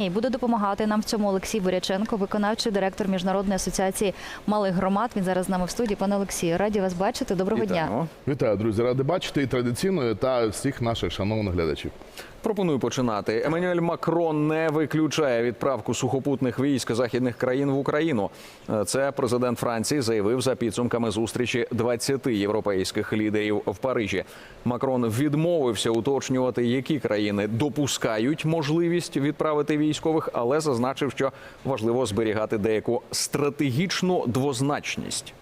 І буде допомагати нам в цьому Олексій Буряченко, виконавчий директор міжнародної асоціації малих громад. Він зараз з нами в студії. Пане Олексію, раді вас бачити. Доброго дня. Вітаю, друзі! Ради бачити і традиційно та всіх наших шановних глядачів. Пропоную починати. Еммануель Макрон не виключає відправку сухопутних військ західних країн в Україну. Це президент Франції заявив за підсумками зустрічі 20 європейських лідерів в Парижі. Макрон відмовився уточнювати, які країни допускають можливість відправити військових, але зазначив, що важливо зберігати деяку стратегічну двозначність.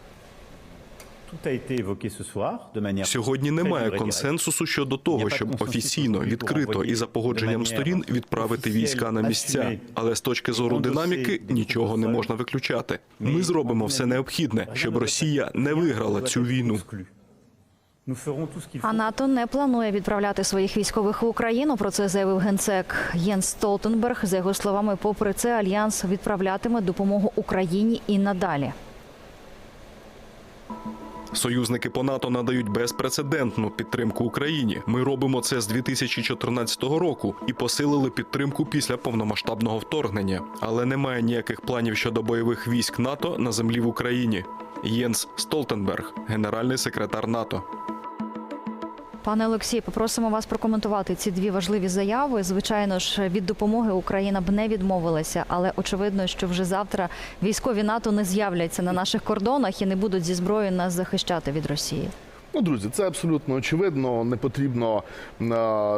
Сьогодні немає консенсусу щодо того, щоб офіційно, відкрито і за погодженням сторін відправити війська на місця. Але з точки зору динаміки нічого не можна виключати. Ми зробимо все необхідне, щоб Росія не виграла цю війну. А. НАТО не планує відправляти своїх військових в Україну. Про це заявив генсек Єнс Столтенберг. За його словами, попри це, альянс відправлятиме допомогу Україні і надалі. Союзники по НАТО надають безпрецедентну підтримку Україні. Ми робимо це з 2014 року і посилили підтримку після повномасштабного вторгнення. Але немає ніяких планів щодо бойових військ НАТО на землі в Україні. Єнс Столтенберг, генеральний секретар НАТО. Пане Олексій, попросимо вас прокоментувати ці дві важливі заяви. Звичайно ж, від допомоги Україна б не відмовилася, але очевидно, що вже завтра військові НАТО не з'являться на наших кордонах і не будуть зі зброєю нас захищати від Росії. Ну, друзі, це абсолютно очевидно. Не потрібно е,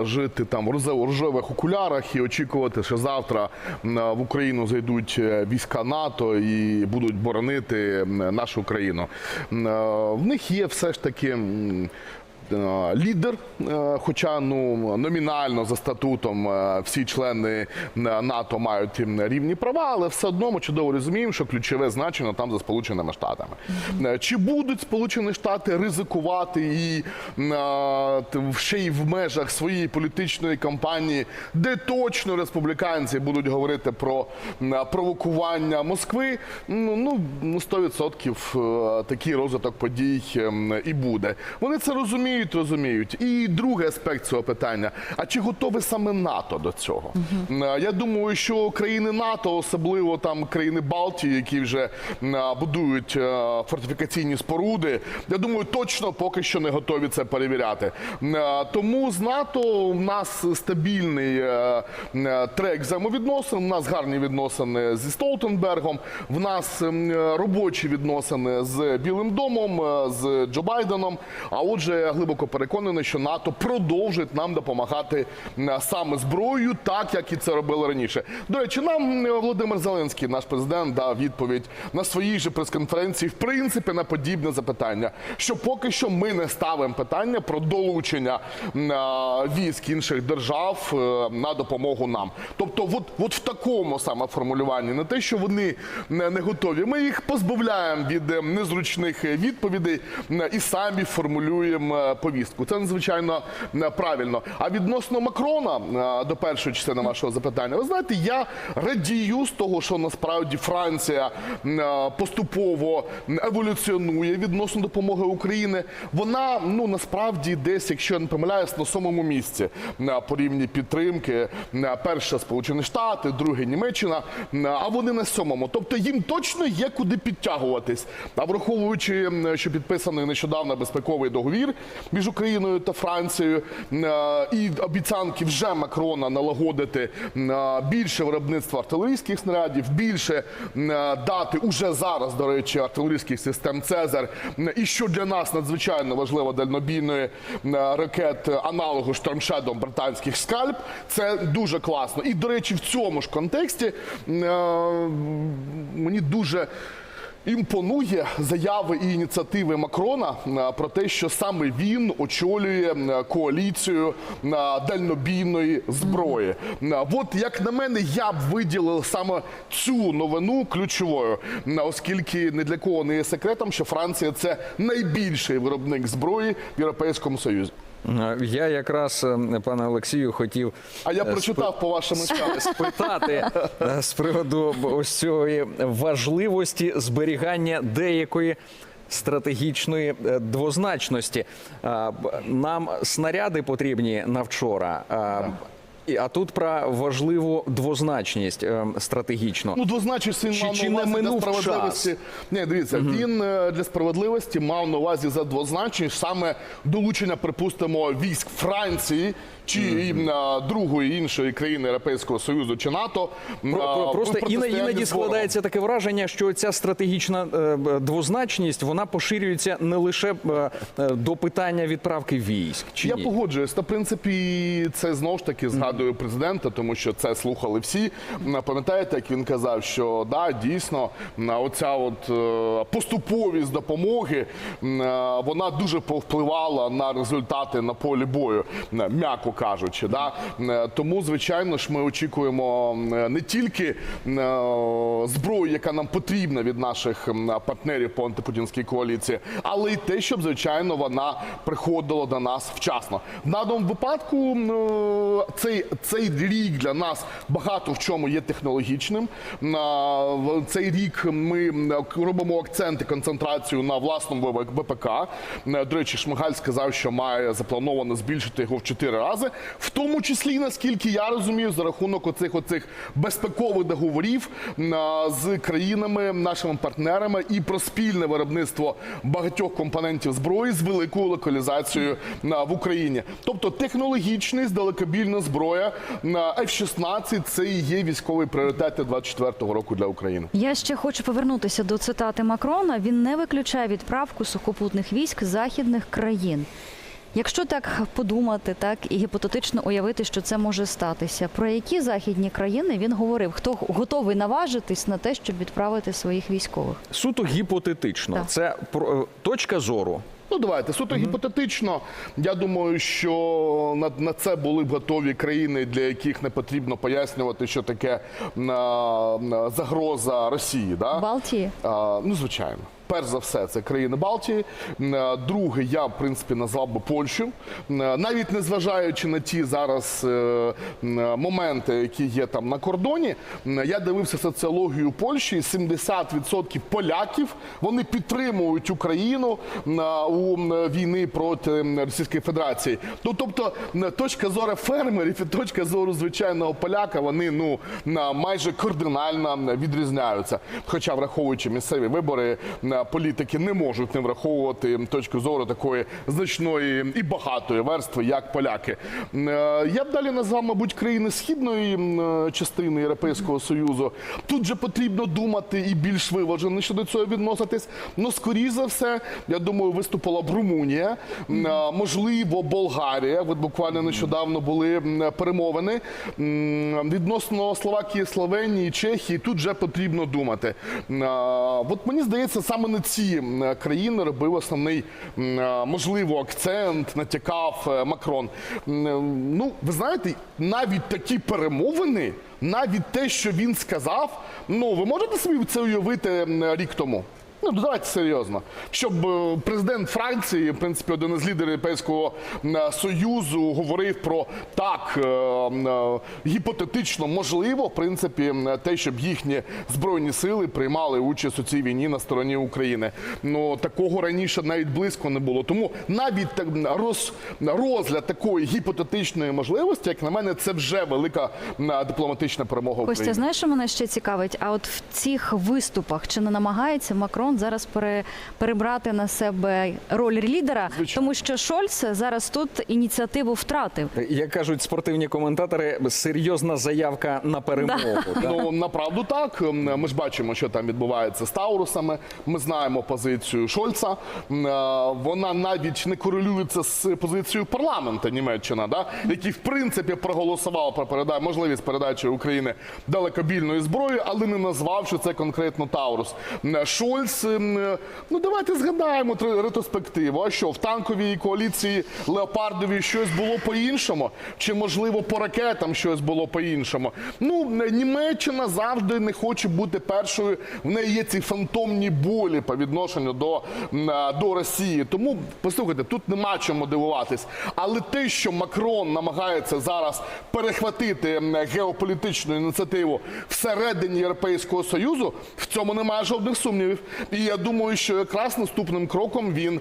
жити там в рожевих окулярах і очікувати, що завтра е, в Україну зайдуть е, війська НАТО і будуть боронити нашу країну. Е, В них є все ж таки. Е, Лідер, е, хоча ну номінально за статутом е, всі члени НАТО мають рівні права, але все одно ми чудово розуміємо, що ключове значення там за Сполученими Штатами. Чи будуть Сполучені Штати ризикувати і ще й в межах своєї політичної кампанії, де точно республіканці будуть говорити про провокування Москви? Ну ну ну, 100% е, такий розвиток подій і буде. Вони це розуміють, розуміють. І другий аспект цього питання: а чи готове саме НАТО до цього? Е, Я думаю, що країни НАТО, особливо там країни Балтії, які вже е, будують е, фортифікаційні споруди, я думаю, точно поки що не готові це перевіряти. Тому з НАТО у нас стабільний трек взаємовідносин. У нас гарні відносини зі Столтенбергом. В нас робочі відносини з Білим домом, з Джо Байденом. А отже, я глибоко переконаний, що НАТО продовжить нам допомагати саме зброєю, так як і це робили раніше. До речі, нам Володимир Зеленський, наш президент, дав відповідь на своїй же прес-конференції, в принципі, на подібне запитання. Що поки що ми не ставимо питання про долучення військ інших держав е, на допомогу нам. Тобто, от, от в такому саме формулюванні, не те, що вони не, готові. Ми їх позбавляємо від е, незручних відповідей і самі формулюємо е, повістку. Це надзвичайно е, правильно. А відносно Макрона е, до першої частини вашого запитання, ви знаєте, я радію з того, що насправді Франція е, поступово еволюціонує відносно допомоги України. Вона ну насправді десь, якщо я не помиляюсь, на самому місці по рівні підтримки. Перше Сполучені Штати, друге Німеччина, а вони на сьомому. Тобто їм точно є куди підтягуватись. А враховуючи, що підписаний нещодавно безпековий договір між Україною та Францією, і обіцянки вже Макрона налагодити більше виробництва артилерійських снарядів, більше дати уже зараз, до речі, артилерійських систем Цезар. І що для нас надзвичайно важливо дальнобійної ракет е, аналогу штормшедом британських скальп. Це дуже класно. І до речі, в цьому ж контексті мені дуже. Імпонує заяви і ініціативи Макрона е, про те, що саме він очолює е, коаліцію е, дальнобійної зброї. От як на мене, я б виділив саме цю новину ключовою, оскільки не для кого не є секретом, що Франція це найбільший виробник зброї в Європейському Союзі. Я якраз, е, пане Олексію, хотів А я е, прочитав по вашому спитати е, з приводу ось цієї важливості зберігання деякої. Стратегічної двозначності нам снаряди потрібні на вчора. А, І- А тут про важливу двозначність е, стратегічно. Ну, двозначність він Чи- мав чи на не увазі для минув справедливості. Ні, дивіться, він е, для справедливості мав на увазі за двозначність саме долучення, припустимо, військ Франції чи е, другої іншої країни Європейського Союзу чи НАТО. Про- про- Просто іно- іноді ворогом. складається таке враження, що ця стратегічна е, б- двозначність вона поширюється не лише е, е, до питання відправки військ. Чи Я ні? погоджуюсь. Та в принципі, це знову ж таки згадую президента, тому що це слухали всі. Пам'ятаєте, як він казав, що да, дійсно оця от е, поступовість допомоги е, вона дуже повпливала на результати на полі бою, м'яко кажучи. Да? Е, Тому, звичайно ж, ми очікуємо не тільки зброю, яка нам потрібна від наших партнерів по антипутінській коаліції, але й те, щоб звичайно вона приходила до нас вчасно. В даному випадку м, е, цей, рік для нас багато в чому є технологічним. В цей рік ми робимо акцент і концентрацію на власному ВПК. Е, До речі, Шмигаль сказав, що має заплановано збільшити його в 4 рази, в тому числі, наскільки я розумію, за рахунок оцих оцих безпекових договорів з країнами, нашими партнерами і про спільне виробництво багатьох компонентів зброї з великою локалізацією в Україні. Тобто технологічний технологічність, далекобільна зброя на F-16 – це і є військовий пріоритет 24-го року для України. Я ще хочу повернутися до цитати Макрона. Він не виключає відправку сухопутних військ західних країн. Якщо так подумати, так і гіпотетично уявити, що це може статися, про які західні країни він говорив? Хто готовий наважитись на те, щоб відправити своїх військових? Суто гіпотетично. Так. Це про- е, точка зору. Ну, давайте суто гіпотетично. Я думаю, що на, на це були б готові країни, для яких не потрібно пояснювати, що таке а, загроза Росії. Да? Балтії? А, ну, звичайно. Перш за все, це країни Балтії. Е, Друге, я в принципі назвав би Польщу, е, навіть не зважаючи на ті зараз е, моменти, які є там на кордоні. Я дивився соціологію Польщі. і 70% поляків вони підтримують Україну у війни проти Російської Федерації. Ну тобто, точка зору фермерів і точка зору звичайного поляка, вони ну майже кардинально відрізняються. Хоча, враховуючи місцеві вибори, політики не можуть не враховувати точку зору такої значної і багатої верстви, як поляки. Е, Я б далі назвав, мабуть, країни східної е, частини Європейського Союзу. Тут же потрібно думати і більш виважено щодо цього відноситись. Ну, скоріш за все, я думаю, виступила б Румунія, е, можливо, Болгарія. От буквально нещодавно були перемовини відносно Словакії, Словенії, Чехії. Тут вже потрібно думати. От мені здається, саме на ці країни робив основний можливо акцент, натякав е, Макрон. Е, Ну, ви знаєте, навіть такі перемовини, навіть те, що він сказав, ну ви можете собі це уявити рік тому? Ну, давайте серйозно. Щоб е, президент Франції, в принципі, один із лідерів Європейського е, Союзу, говорив про так е, гіпотетично можливо, в принципі, те, щоб їхні збройні сили приймали участь у цій війні на стороні України. Ну такого раніше навіть близько не було. Тому навіть так роз, розгляд такої гіпотетичної можливості, як на мене, це вже велика дипломатична перемога Костя, знаєш, що мене ще цікавить? А от в цих виступах чи не намагається Макрон зараз пере, перебрати на себе роль лідера, Звичайно. тому що Шольц зараз тут ініціативу втратив. Як кажуть спортивні коментатори, серйозна заявка на перемогу. да? Ну направду так. Ми ж бачимо, що там відбувається з Таурусами. Ми знаємо позицію Шольца. Вона навіть не корелюється з позицією парламенту Німеччина, да? який в принципі проголосував про переда... можливість передачі України далекобільної зброї, але не назвав, що це конкретно Таурус. Шольц, м, е, ну давайте згадаємо тр- ретроспективу. А що в танковій коаліції Леопардові щось було по-іншому? Чи можливо по ракетам щось було по-іншому? Ну Німеччина завжди не хоче бути першою. В неї є ці фантомні болі по відношенню до, е, до Росії. Тому послухайте, тут нема чому дивуватись. Але те, що Макрон намагається зараз перехватити геополітичну ініціативу всередині Європейського союзу, в цьому немає жодних сумнівів. І я думаю, що якраз наступним кроком він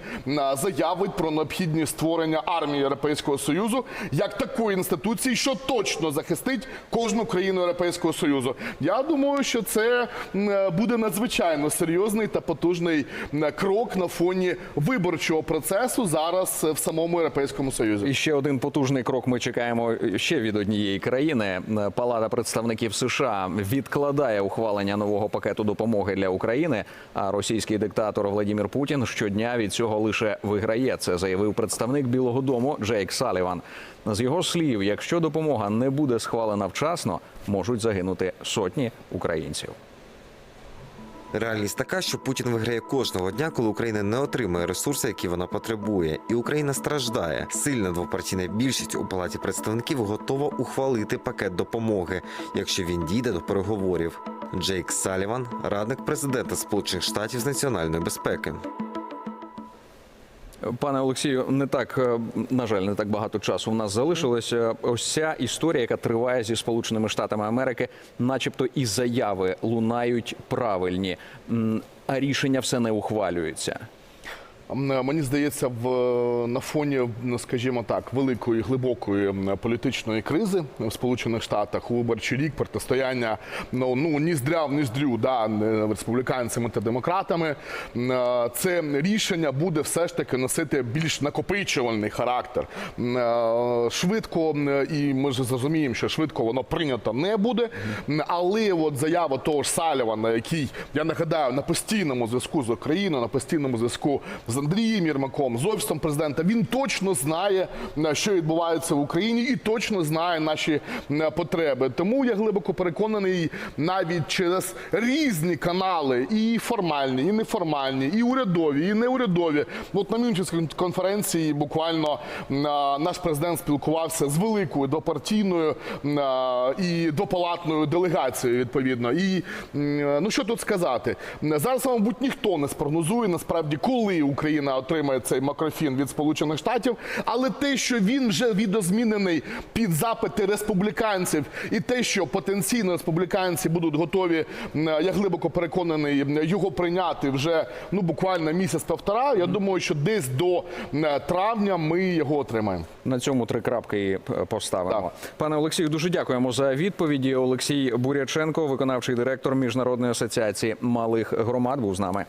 заявить про необхідність створення армії Європейського Союзу як такої інституції, що точно захистить кожну країну Європейського Союзу. Я думаю, що це е, буде надзвичайно серйозний та потужний крок на фоні виборчого процесу зараз е, в самому Європейському Союзі. І ще один потужний крок ми чекаємо ще від однієї країни. Палата представників США відкладає ухвалення нового пакету допомоги для України. А російський диктатор Владимир Путін щодня від цього лише виграє. Це заявив представник Білого Дому Джейк Саліван. З його слів, якщо допомога не буде схвалена вчасно, можуть загинути сотні українців. Реальність така, що Путін виграє кожного дня, коли Україна не отримує ресурси, які вона потребує, і Україна страждає. Сильна двопартійна більшість у палаті представників готова ухвалити пакет допомоги, якщо він дійде до переговорів. Джейк Саліван, радник президента Сполучених Штатів з національної безпеки. Пане Олексію, не так е, на жаль, не так багато часу. У нас залишилося ось ця історія, яка триває зі Сполученими Штатами Америки, начебто і заяви лунають правильні, а рішення все не ухвалюється. Е, Мені здається, в на фоні, скажімо так, великої глибокої політичної кризи в Сполучених Штатах у виборчий рік протистояння ну, ну ніздря в ніздрю, да, не- республіканцями та демократами. е, Це рішення буде все ж таки носити більш накопичувальний характер. Е, Швидко, і ми ж зрозуміємо, що швидко воно прийнято не буде. Але от заява того ж Салівана, який я нагадаю на постійному зв'язку з Україною, на постійному зв'язку з Андрієм Єрмаком, з офісом президента, він точно знає, е, що відбувається в Україні, і точно знає наші е, потреби. Тому я глибоко переконаний, навіть через різні канали, і формальні, і неформальні, і урядові, і неурядові. От на Мюнхенській конференції буквально е, наш президент спілкувався з великою допартійною і допалатною делегацією. Відповідно, і ну що тут сказати? Зараз, мабуть, ніхто не спрогнозує насправді, коли Україна отримає цей макрофін від Сполучених Штатів, але те, що він вже відозмінений під запити республіканців, і те, що потенційно республіканці будуть готові, я глибоко переконаний, його прийняти вже ну буквально місяць-півтора. Я думаю, що десь до травня ми його отримаємо. На цьому три крапки е, поставимо. Так. Пане Олексію, дуже дякуємо за відповіді. Олексій Буряченко, виконавчий директор Міжнародної асоціації малих громад, був з нами.